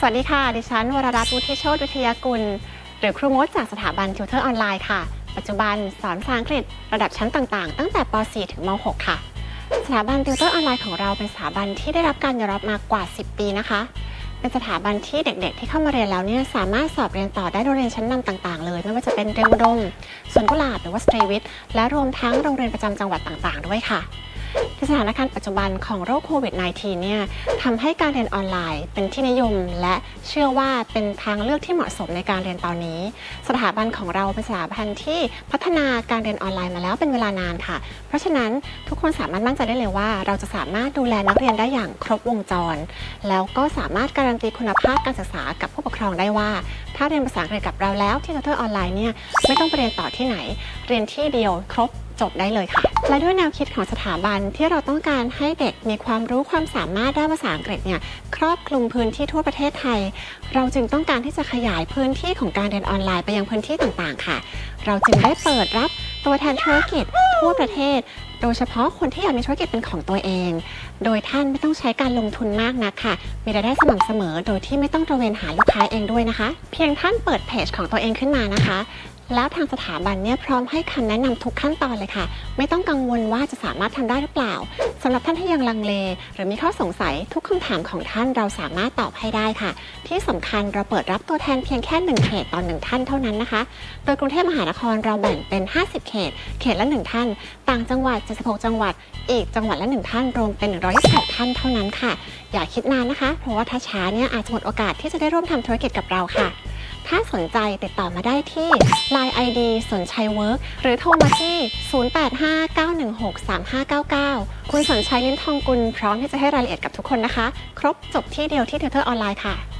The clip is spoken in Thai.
สวัสดีค่ะ ดิฉัน วรรัตน์วุฒิโชติวิทยากุล หรือครูมดจากสถาบันทิวเตอร์ออนไลน์ค่ะ ปัจจุบันสอนภาษาอังกฤษระดับชั้นต่างๆ ตั้งแต่ป .4 ถึงม .6 ค่ะ สถาบันติวเตอร์ออนไลน์ของเราเป็นสถาบันที่ได้รับการยอมรับมากว่า 10 ปีนะคะ เป็นสถาบันที่เด็กๆ ที่เข้ามาเรียนแล้วเนี่ยสามารถสอบเรียนต่อได้โรงเรียนชั้นนำต่างๆ เลย ไม่ว่าจะเป็นเรียมอุดมสวนกุหลาบหรือว่าสตรีวิทย์และรวมทั้งโรงเรียนประจำจังหวัดต่างๆ ด้วยค่ะ สถานการณ์ปัจจุบันของโรคโควิด -19 เนี่ยทำให้การเรียนออนไลน์เป็นที่นิยม และเชื่อว่าเป็นทางเลือกที่เหมาะสมในการเรียนตอนนี้ สถาบันของเราเป็นสถาบันที่พัฒนาการเรียนออนไลน์มาแล้วเป็นเวลานานค่ะ เพราะฉะนั้นทุกคนสามารถมั่นใจได้เลยว่า เราจะสามารถดูแลนักเรียนได้อย่างครบวงจร แล้วก็สามารถการันตีคุณภาพการศึกษากับผู้ปกครองได้ว่า ถ้าเรียนภาษาอังกฤษกับเราแล้วที่ Tutor ออนไลน์เนี่ยไม่ต้องไปเรียนต่อที่ไหน เรียนที่เดียวครบจบได้เลยค่ะ และด้วยแนวคิดของสถาบันที่เราต้องการให้เด็กมีความรู้ความสามารถด้านภาษาอังกฤษเนี่ยครอบคลุมพื้นที่ทั่วประเทศไทย เราจึงต้องการที่จะขยายพื้นที่ของการเรียนออนไลน์ไปยังพื้นที่ต่างๆ ค่ะ เราจึงได้เปิดรับตัวแทนธุรกิจทั่วประเทศ โดยเฉพาะคนที่อยากมีธุรกิจเป็นของตัวเอง โดยท่านไม่ต้องใช้การลงทุนมากนักค่ะ มีรายได้สม่ำเสมอ โดยที่ไม่ต้องตระเวนหาลูกค้าเองด้วยนะคะ เพียงท่านเปิดเพจของตัวเองขึ้นมานะคะ แล้วทางสถาบันเนี่ยพร้อมให้คำแนะนำทุกขั้นตอนเลยค่ะ ไม่ต้องกังวลว่าจะสามารถทำได้หรือเปล่าสำหรับท่านที่ยังลังเล หรือมีข้อสงสัยทุกคำถามของท่านเราสามารถตอบให้ได้ค่ะ ที่สำคัญเราเปิดรับตัวแทนเพียงแค่1เขตต่อ1ท่านเท่านั้นนะคะ โดยกรุงเทพมหานครเราแบ่งเป็น 50 เขต เขตละ 1 ท่าน ต่างจังหวัด 76 จังหวัด อีกจังหวัดละ 1 ท่าน รวมเป็น126ท่านเท่านั้นค่ะ อย่าคิดนานนะคะ เพราะว่าถ้าช้าเนี่ยอาจจะหมดโอกาสที่จะได้ร่วมทำธุรกิจกับเราค่ะ ถ้าสนใจติดต่อมาได้ที่ Line ID สนชัยเวิร์กหรือโทรมาที่ 0859163599 คุณสนชัยลิ้นทองกุลพร้อมที่จะให้รายละเอียดกับทุกคนนะคะ ครบจบที่เดียวที่เทเทอร์ออนไลน์ค่ะ